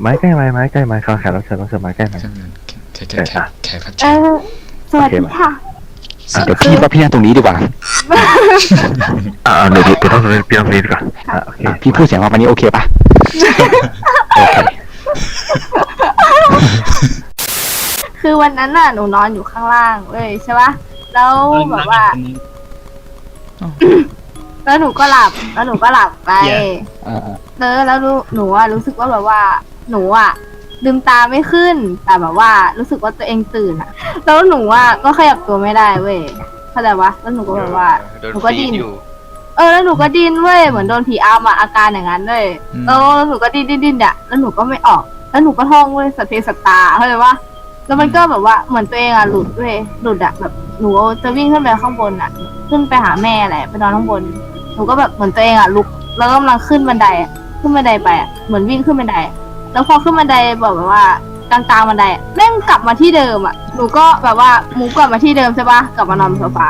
ไม้ใกล้ไม้ไม้ใกล้ไม้เขาแขกรับเชิญรับเชิญไม้ใกล้ไม้ช่างมันแขกแขกแขกแขกครับเออสวัสดีค่ะ อะเดี๋ยวพี่ว่าพี่นั่งตรงนี้ดีกว่าอ่าเดี๋ยวเดี๋ยวต้องเปลี่ยนเปลี่ยนดีกว่าอ่าโอเคอะพี่พูดเสียงว่าวันนี้โอเคปะโอเคคือวันนั้นน่ะหนูนอนอยู่ข้างล่างเว้ยใช่ปะแล้วแบบว่า แล้วหนูก็หลับ แล้วหนูก็หลับไปอ่าเออแล้วหนูหนูอะรู้สึกว่าแบบว่า หนูอะลืมตาไม่ขึ้น แต่แบบว่ารู้สึกว่าตัวเองตื่นอะแล้วหนูอะก็ขยับตัวไม่ได้เว้ยเข้าใจปะแล้วหนูก็แบบว่าหนูก็ดิ้นเออแล้วหนูก็ดิ้นเว้ยเหมือนโดนผีอำอะอาการอย่างนั้นเลยแล้วหนูก็ดิ้นดิ้นดิ้นอะแล้วหนูก็ไม่ออก แล้วหนูก็ท่องเว้ยสตเพสตตาเข้าใจปะแล้วมันก็แบบว่าเหมือนตัวเองอะหลุดเว้ยหลุดอะแบบหนูจะวิ่งขึ้นไปข้างบนอะขึ้นไปหาแม่แหละไปนอนข้างบน หนูก็แบบเหมือนตัวเองอะลุกแล้วก็กำลังขึ้นบันไดอะขึ้นบันไดไปอะเหมือนวิ่งขึ้นบันไดอะ แล้วพอขึ้นบันไดแบบว่ากลางๆบันไดอะแม่งกลับมาที่เดิมอะหนูก็แบบว่ามูฟกลับมาที่เดิมใช่ปะกลับมานอนบนโซฟา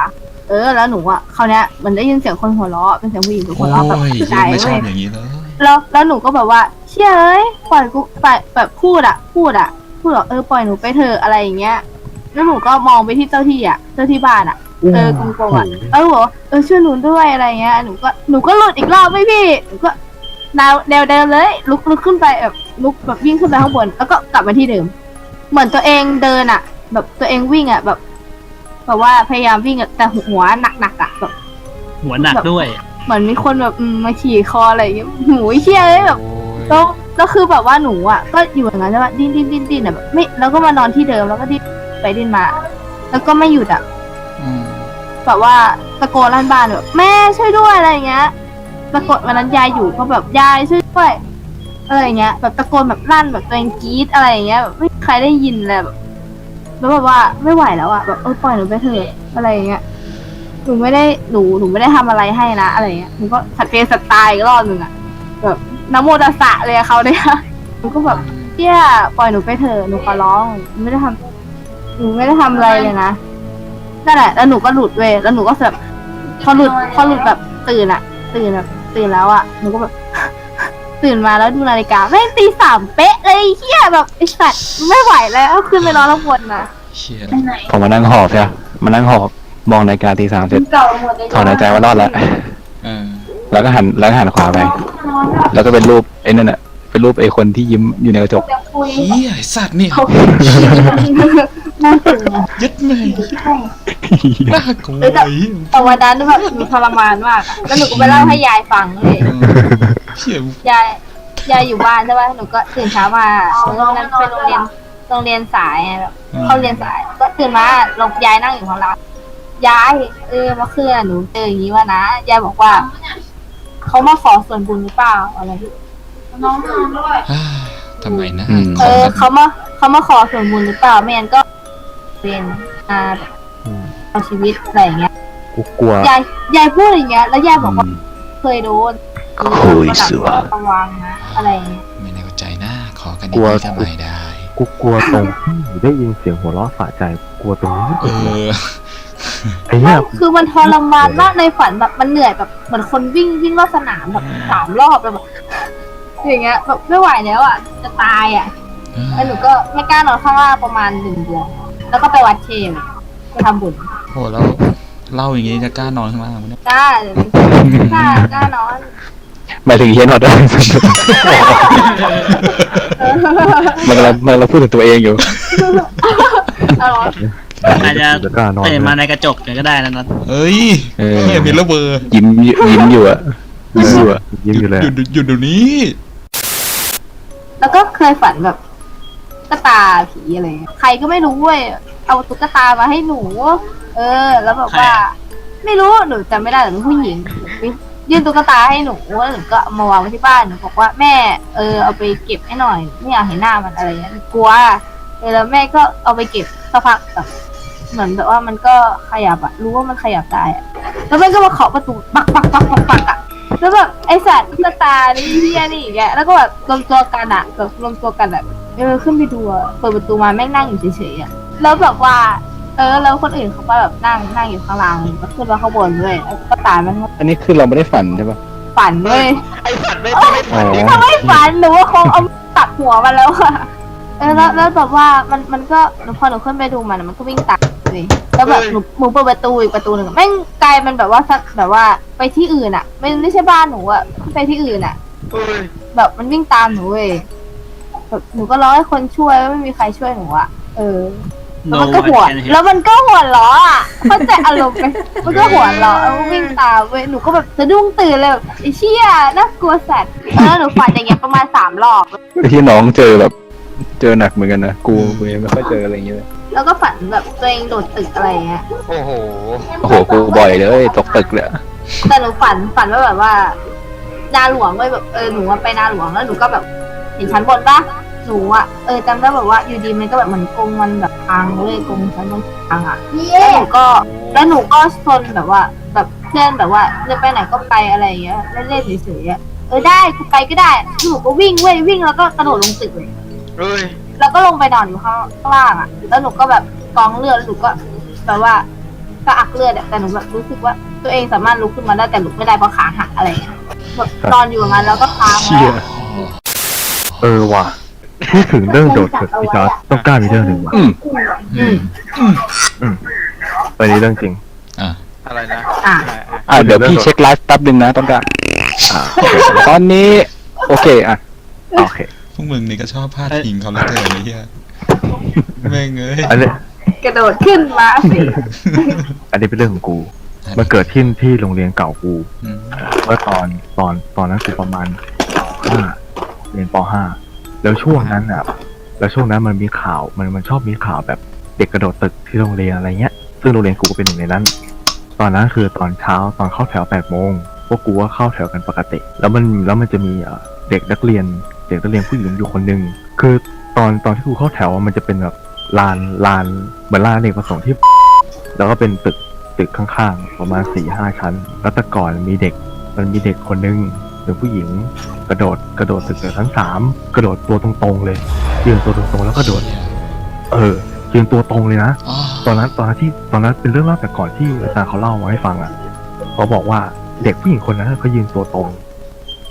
เออแล้วหนูอะคราวเนี้ยมันได้ยินเสียงคนหัวเราะเป็นเสียงผู้หญิงหัวเราะแบบโอ้ยใจไม่ชอเว้บย อย่างนี้เลยแล้วแล้วหนูก็แบบว่าเชื่อเอ้ยปล่อยกูปล่อยแบบพูดอะพูดอะพูดหรอเออปล่อยหนูไปเถอะอะไรอย่างเงี้ย แล้วหนูก็มองไปที่เจ้าที่อะเจ้าที่บ้านอะเออกงๆอะเออบอกว่าเออช่วยหนูด้วยอะไรเงี้ยหนูก็หนูก็หลุดอีกรอบไม่พี่หนูก็ แนวแนวเดิมเลย ลุกลุกขึ้นไปแบบลุกแบบวิ่งขึ้นไปข้างบน แล้วก็กลับมาที่เดิม เหมือนตัวเองเดินอะแบบตัวเองวิ่งอะแบบแบบว่าพยายามวิ่งอะแต่หัวหนักๆอะแบบ หัวหนักด้วย เหมือนมีคนแบบอืมมาขี่คออะไรอย่างเงี้ยหูยเชี่ยเลยแบบโอ้ยแล้วแล้วคือแบบว่าหนูอะก็อยู่อย่างนั้นใช่ปะดิ้นดิ้นดิ้นดิ้นอะแบบไม่แล้วก็มานอนที่เดิมแล้วก็ดิ้นไปดิ้นมา แล้วก็ไม่หยุดอะอืมแบบว่าตะโกนลั่นบ้านแบบแม่ช่วยด้วยอะไรอย่างเงี้ย ตะโกนวันนั้นยายอยู่ก็แบบยายช่วยด้วยอะไรเงี้ย แบบตะโกนแบบลั่นแบบตัวเองกรี๊ดอะไรเงี้ยแบบไม่มีใครได้ยินเลยแบบแล้วแบบว่าไม่ไหวแล้วอะแบบเออปล่อยหนูไปเถอะอะไรเงี้ยหนูไม่ได้หนูหนูไม่ได้ทำอะไรให้นะอะไรเงี้ยหนูก็สัตว์เพศสัตว์ตายอีกรอบหนึ่งอะแบบนะโมตัสสะเลยอะเขาเนี่ยหนูก็แบบเตี้ยปล่อยหนูไปเถอะหนูขอร้องหนูไม่ได้ทำหนูไม่ได้ทำอะไรเลยนะนั่นแหละแล้วหนูก็หลุดเว้ยแล้วหนูก็แบบพอหลุดพอหลุดแบบตื่นอะตื่นแบบ ตื่นแล้วอะหนูก็แบบ ตื่นมาแล้วดูนาฬิกาแม่งตีสามเป๊ะเลยเฮียแบบไอสัตว์ไม่ไหวแล้วขึ้นไปนอนข้างบนนะเชี่ยผมมานั่งหอบใช่ปะมานั่งหอบมองนาฬิกาตีสามเสร็จถอนหายใจว่ารอดแล้วเออแล้วก็หันแล้วก็หันขวาไปแล้วก็เป็นรูปไอ้นั่นน่ะเป็นรูปไอ้คนที่ยิ้มอยู่ในกระจกเฮียไอ้สัตว์นี่น่าตื่น ยึดแม่งน่ากลัวเออแต่ไอ้เหี้ยแต่วันนั้นแบบหนูทรมานมากอะแล้วหนูก็ไปเล่าให้ยายฟังเลยเออเชี่ยยาย ยายอยู่บ้านใช่ป่ะ หนูก็ตื่นเช้ามาแล้ววันนั้นไปโรงเรียน โรงเรียนสายไงแบบเข้าเรียนสาย ก็ตื่นมาลงยายนั่งอยู่ข้างล่างยาย เออเมื่อคืนอะหนูเจออย่างนี้ว่านะ ยายบอกว่า เขามาขอส่วนบุญหรือเปล่าอะไรอ่าทำไมนะอืม เออเขามาเขามาขอส่วนบุญหรือเปล่าไม่งั้นก็ เรียนอ่าเอาชีวิตอะไรอย่างเงี้ยกูกลัวยายยายพูดอย่างเงี้ย แล้วยายบอกว่าเคยโดนคุยสัวระวังนะอะไรอย่างเงี้ยไม่แน่ใจนะขอกันดีๆทำไมได้ กูกลัวตรงที่ได้ยินเสียงหัวเราะสะใจกลัวตรงนี้เออ ไอ้เนี่ยคือมันทรมานมากในฝันแบบมันเหนื่อยแบบเหมือนคนวิ่งวิ่งรอบสนามแบบสามรอบเลยแบบ อย่างเงี้ยแบบไม่ไหวแล้วอะจะตายอะแล้วหนูก็ไม่กล้านอนข้างล่างประมาณหนึ่งเดือน แล้วก็ไปวัดเชนไปทำบุญโหแล้วเล่าอย่างงี้จะกล้านอนข้างล่างไหมเนี่ยกล้ากล้ากล้านอน หมายถึงเฮียนอดได้มันกำลังมันกำลังพูดถึงตัวเองอยู่ เอาเหรออาจจะเดี๋ยวกล้านอนตื่นมาในกระจกก็ได้นะนัดเอ้ยเออ เฮียมีระเบอร์ยิ้มยิ้มอยู่อะยิ้มอยู่อะยิ้มอยู่เลยหยุดหยุดเดี๋ยวนี้ แล้วก็เคยฝันแบบตุ๊ กตาผีอะไรเงี้ยใครก็ไม่รู้เว้ยเอาตุ๊กตามาให้หนู เออ แล้วแบบว่า ไม่รู้หนูจำไม่ได้หนูเป็นผู้หญิงยื่นตุ๊กตาให้หนูแล้วหนูก็เอามาวางไว้ที่บ้านหนูบอกว่าแม่เออเอาไปเก็บให้หน่อยไม่อยากเห็นหน้ามันอะไรเงี้ยกลัวเออแล้วแม่ก็เอาไปเก็บสักพักแบบเหมือนแบบว่ามันก็ขยับอะรู้ว่ามันขยับได้อะแล้วแม่ก็มาเคาะประตูปักปักปักปักปักอะแล้วแบบไอสัตว์ตุ๊กตานี่เฮียนี่อย่างเงี้ยแล้วก็แบบรวมตัวกันอะแบบรวมตัวกันแบบ เออขึ้นไปดูอะเปิดประตูมาแม่งนั่งอยู่เฉยๆอะแล้วแบบว่า เออ แล้วคนอื่นเขาก็แบบนั่งนั่งอยู่ข้างล่างก็ขึ้นมาข้างบนด้วยแล้วก็ตายมันก็อันนี้คือเราไม่ได้ฝันใช่ปะฝันด้วยอ๋อถ้าไม่ฝันหนูว่าคงเอาตัดหัวมันแล้วอะเออแล้วแล้วแบบว่ามันมันก็พอหนูขึ้นไปดูมันอะมันก็วิ่งตามเลยแล้วแบบหนูหนูเปิดประตูอีกประตูหนึ่งอะแม่งกลายมันแบบว่าสักแบบว่าไปที่อื่นอะไม่ไม่ใช่บ้านหนูอะไปที่อื่นอะแบบมันวิ่งตามหนูเว้ย แบบหนูก็ร้องให้คนช่วยไม่มีใครช่วยหนูอะเออ แล้วมันก็หัวแล้วมันก็หัวล้ออะเข้าใจอารมณ์ไหมมันก็หัวล้อแล้วก็วิ่งตามเว้ยหนูก็แบบสะดุ้งตื่นเลยแบบไอ้เชี่ยน่ากลัวสัตว์แล้วหนูฝันอย่างเงี้ยประมาณสามรอบ ไอ้ที่น้องเจอแบบ เจอหนักเหมือนกันนะ กูกูยังไม่ค่อยเจออะไรอย่างเงี้ยเลยแล้วก็ฝันแบบตัวเองโดดตึกอะไรเงี้ยโอ้โห โอ้โห กูบ่อยเลยตกตึกเลยแต่หนูฝันฝันว่าแบบว่านาหลวงเว้ยแบบเออหนูอะไปนาหลวงแล้วหนูก็แบบเห็นชั้นบนปะ หนูอะเออจำได้แบบว่าอยู่ดีมันก็แบบเหมือนกรงมันแบบพังเลยกรงชั้นบนพังอะแล้วหนูก็แล้วหนูก็ซนแบบว่า แบบเพื่อนแบบว่าจะไปไหนก็ไปอะไรอย่างเงี้ยเล่นๆเฉยๆอะเออได้กูไปก็ได้หนูก็วิ่งเว้ยวิ่งแล้วก็กระโดดลงตึกเลยเฮ้ยแล้วก็ลงไปนอนอยู่ข้างล่างอะแล้วหนูก็แบบกองเลือดแล้วหนูก็แบบว่าก็อักเลือดอะแต่หนูแบบรู้สึกว่าตัวเองสามารถลุกขึ้นมาได้แต่ลุกไม่ได้เพราะขาหักอะไรอย่างเงี้ยแบบนอนอยู่อย่างนั้นแล้วก็ค้างไว้เชี่ยอะเออว่ะ พูดถึงเรื่องโดดตึกพี่จอร์จต้องกล้ามีเรื่องหนึ่งว่ะอืม อืมอันนี้เรื่องจริงอะอะไรนะอะอะเดี๋ยวพี่เช็คไลฟ์แป๊บนึงนะต้องการอ่าตอนนี้ โอเคอะ โอเค พวกมึงนี่ก็ชอบพาดพิงเขาแล้วเกินไอ้เหี้ยแม่งเอ้ยอันนี้ กระโดดขึ้นมาสิอันนี้เป็นเรื่องของกู มันเกิดที่ที่โรงเรียนเก่ากู อืม เมื่อตอนตอนตอนนั้นกูประมาณห้าเรียนปห้า แล้วช่วงนั้นอะ แล้วช่วงนั้นมันมีข่าว มันมันชอบมีข่าวแบบเด็กกระโดดตึกที่โรงเรียนอะไรเงี้ย ซึ่งโรงเรียนกูก็เป็นหนึ่งในนั้น ตอนนั้นคือตอนเช้าตอนเข้าแถวแปดโมงพวกกูก็เข้าแถวกันปกติ แล้วมันแล้วมันจะมีเด็กนักเรียน เด็กนักเรียนผู้หญิงอยู่คนหนึ่งคือตอนตอนที่กูเข้าแถวมันจะเป็นแบบลานลานเหมือนลานเอกประสงค์ที่ แล้วก็เป็นตึกตึกข้างๆประมาณสี่ห้าชั้น แล้วแต่ก่อนมีเด็กมันมีเด็กคนนึง เป็นผู้หญิงกระโดดกระโดดตึกจากชั้นสามกระโดดตัวตรงๆเลยยืนตัวตรงๆแล้วกระโดด เออยืนตัวตรงเลยนะอ๋อตอนนั้นตอนนั้นที่ตอนนั้นเป็นเรื่องเล่าแต่ก่อนที่อาจารย์เขาเล่ามาให้ฟังอะเขาบอกว่าเด็กผู้หญิงคนนั้นเขายืนตัวตรง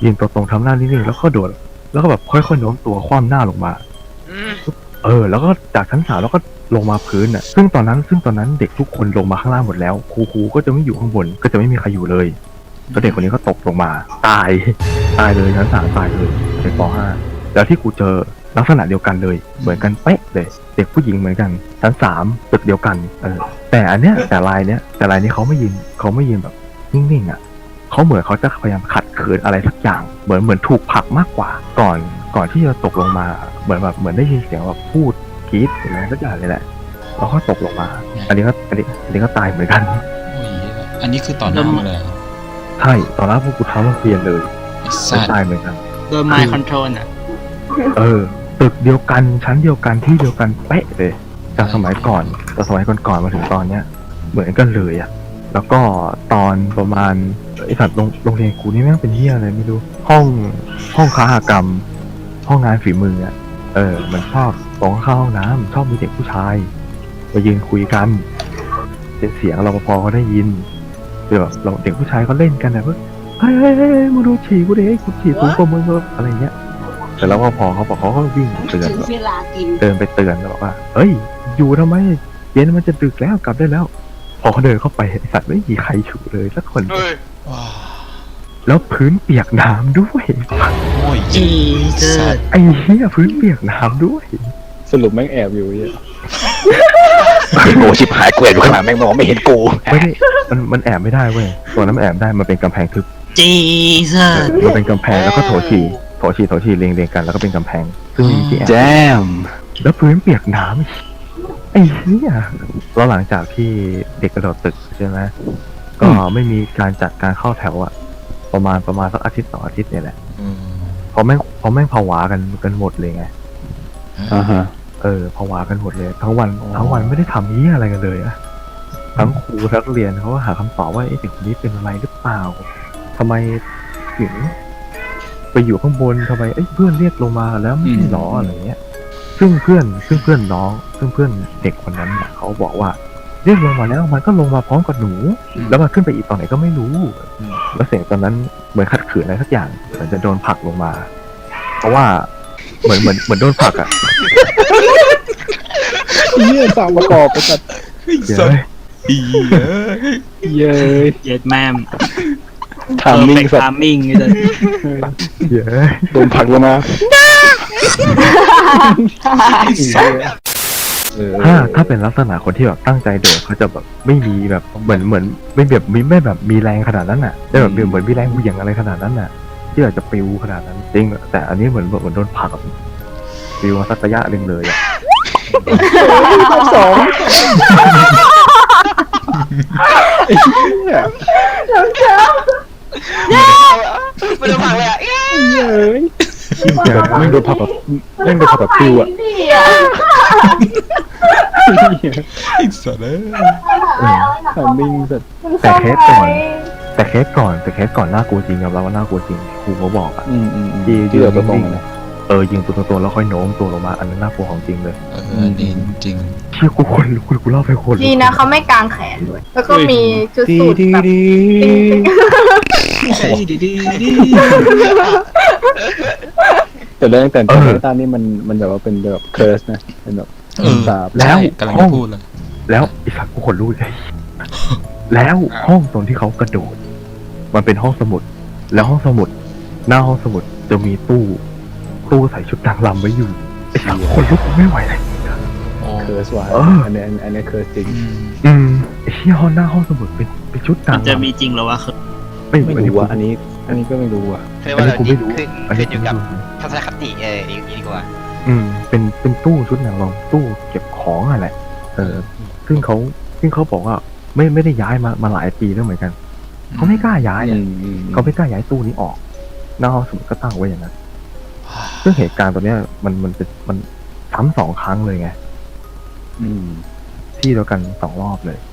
ยืนตัวตรงทำหน้านิ่งๆแล้วก็โดด แล้วก็แบบค่อยๆโน้มตัวคว่ำหน้าลงมา อืมเออ แล้วก็จากชั้นสามแล้วก็ลงมาพื้นอะ ซึ่งตอนนั้นซึ่งตอนนั้นเด็กทุกคนลงมาข้างล่างหมดแล้วครูครูก็จะไม่อยู่ข้างบนก็จะไม่มีใครอยู่เลย แล้วเด็กคนนี้ก็ตกลงมา ตาย ตายเลยชั้นสามตายเลยในปห้าแล้วที่กูเจอลักษณะเดียวกันเลย เหมือนกันเป๊ะเลย เด็กผู้หญิงเหมือนกันชั้นสามตึกเดียวกันเออแต่อันเนี้ยแต่ลายเนี้ยแต่ลายนี้เขาไม่ยืนเขาไม่ยืนแบบนิ่งๆอะเขาเหมือนเขาจะพยายามขัดขืนอะไรสักอย่าง เหมือนเหมือนถูกผลักมากกว่า ก่อนก่อนที่จะตกลงมาเหมือนแบบเหมือนได้ยินเสียงแบบพูดกรี๊ดหรืออะไรสักอย่างเลยแหละแล้วก็ตกลงมา อันนี้ก็อันนี้อันนี้ก็ตายเหมือนกันโอ้ยอันนี้คือต่อหน้ามาเลยเหรอ ใช่ตอนแรกพวกกูท้ามาเปลี่ยนเลยไอ้ไม่สัตว์ตายเหมือนกัน โดย mind control อะ เออ ตึกเดียวกันชั้นเดียวกันที่เดียวกันเป๊ะเลยจากสมัยก่อนจากสมัยก่อนๆมาถึงตอนเนี้ย เหมือนกันเลยอะแล้วก็ตอนประมาณไอสัตว์โรงโรงเรียนกูนี่แม่งเป็นเฮียอะไรไม่รู้ห้องห้องค้าหกรรม ห้องงานฝีมืออะเออ มันชอบตรงเข้าห้องน้ำชอบมีเด็กผู้ชายมายืนคุยกันเป็นเสียงรปภเขาได้ยิน เดี๋ยวแบบเราเด็กผู้ชายก็เล่นกันนะเพื่อเฮ้ยเฮ้ยเฮ้ยมึงดูฉี่กูดิกูฉี่สูงกว่ามึงเลยอะไรเงี้ยแต่แล้วก็พอเขาบอกเขาก็วิ่งเตือนแบบเวลากิน เดินไปเตือนแล้วบอกว่า เฮ้ย อยู่ทำไม เย็นมันจะดึกแล้วกลับได้แล้ว พอเขาเดินเข้าไปไอ้สัตว์ไม่มีใครฉุเลยสักคน เฮ้ยว้าวแล้วพื้นเปียกน้ำด้วย โอ้ยจีเจอสัตว์ไอ้เหี้ยพื้นเปียกน้ำด้วย สรุปแม่งแอบอยู่เนี่ย โอ้ชิบหายกูแอบอยู่ข้างหลังแม่งมองไม่เห็นกูไม่ได้มันมันแอบไม่ได้เว้ยตัวนั้นมันแอบได้มันเป็นกำแพงทึบจีเซอร์มันเป็นกำแพงแล้วก็โถฉี่โถฉี่โถฉี่เรียงเรียงๆกันแล้วก็เป็นกำแพงซึ่งมีที่แอบแจมแล้วพื้นเปียกน้ำอีกไอ้เหี้ยแล้วหลังจากที่เด็กกระโดดตึกใช่ไหมก็ไม่มีการจัดการเข้าแถวอะประมาณประมาณสักอาทิตย์สองอาทิตย์เนี่ยแหละอืมเพราะแม่งเพราะแม่งผวากันกันหมดเลยไงอ่าฮะ เออผวากันหมดเลย ทั้งวันทั้งวันไม่ได้ทำเหี้ยอะไรกันเลยอะทั้งครูทั้งนักเรียนเขาก็หาคำตอบว่าไอ้เด็กคนนี้เป็นอะไรหรือเปล่าทำไมถึงไปอยู่ข้างบนทำไมเอ้ยเพื่อนเรียกลงมาแล้วไม่ใช่หรออะไรเงี้ย ซึ่งเพื่อนซึ่งเพื่อนน้อง ซึ่งเพื่อนเด็กคนนั้นน่ะเขาบอกว่าเรียกลงมาแล้วมันก็ลงมาพร้อมกับหนู แล้วมันขึ้นไปอีกตอนไหนก็ไม่รู้ แล้วเสียงตอนนั้นเหมือนขัดขืนอะไรสักอย่างเหมือนจะโดนผลักลงมา เพราะว่าเหมือนเหมือนเหมือนโดนผลักอะ เหี้ยสามประกอบไปสัตว์ไอ้เดี๋ยวสัสเฮ้ยอีเอ้ยเย้ยเย็ดแม่มทามมิ่งสัตทาว์มมิ่งเลยเดี๋ยวเฮ้ยโดนผลักลงมาเออถ้าถ้าเป็นลักษณะคนที่แบบตั้งใจโดดเขาจะแบบไม่มีแบบเหมือนเหมือนไม่แบบมีไม่แบบมีแรงขนาดนั้นอะไม่แบบเหมือนมีแรงเหวี่ยงอะไรขนาดนั้นอะ ที่แบบจะปิวขนาดนั้นจริงแต่อันนี้เหมือนเหมือนโดนผลักแบบปิวมาสักระยะหนึ่งเลยอะ สองไอ้เหี้ยไม่ต้องพังเลยอะเย้ยเดี๋ยวแม่งโดนผักแบบแม่งโดนผักแบบปิวอะไอ้สัสเอ้ยเออทามมิ่งสัตว์แต่เคสก่อน แต่เคสก่อนแต่เคสก่อนน่ากลัวจริงยอมรับว่าน่ากลัวจริงครูเขาบอกอะอืมอืมอืมที่ที่เราไปตรงๆนะ เออยิงตัวตัวๆแล้วค่อยโน้มตัวลงมาอันนั้นน่ากลัวของจริงเลยเอออันนี้จริง เชี่ยกูคนลุกกูเล่าไปคนลุกดีนะเขาไม่กางแขนด้วย แล้วก็มีชุดดีสูทดีแบบดีดีดีดีแต่เรื่องแต่งตัวตามนี่มันมันแบบว่าเป็นแบบเคิร์สนะเป็นแบบเออสาบแล้วใช่กำลังจะพูดเลยแล้วอีสักกูขนลุกเลย แล้วห้องตรงที่เขากระโดด มันเป็นห้องสมุด แล้วห้องสมุด หน้าห้องสมุดจะมีตู้ ตู้ใส่ชุดนางรำไว้อยู่ไอ้สักคนลุกไม่ไหวเลยโอ้เคิร์สว่ะเอออั อันนี้อันนี้เคิร์สจริง อืมไอ้ที่ห้องหน้าห้องสมุดเป็นเป็นชุดนามังนจะรำมีจริงเหรอวะคือไม่ไม่อันนี้รู้อะอันนี้ อันนี้ก็ไม่รู้อะคืออันว่านี้เรากูไม่รู้ขึ้นอันขึ้นี้นอยู่กับกูไม่รู้ทัศนคติเอออย่างนี้ดีกว่า อืม เป็นเป็นตู้ชุดนางรำตู้เก็บของอะแหละเออ ซึ่งเขาซึ่งเขาบอกว่าไม่ไม่ได้ย้ายมามาหลายปีแล้วเหมือนกันเขาไม่กล้าย้ายอะ เขาไม่กล้าย้ายตู้นี้ออกหน้าห้องสมุดก็ตั้งไว้อย่างนั้น ซึ่งเหตุการณ์ตัวเนี้ยมันมันเป็นมันซ้ำสองครั้งเลยไง อืม ที่เดียวกันสองรอบเลยโ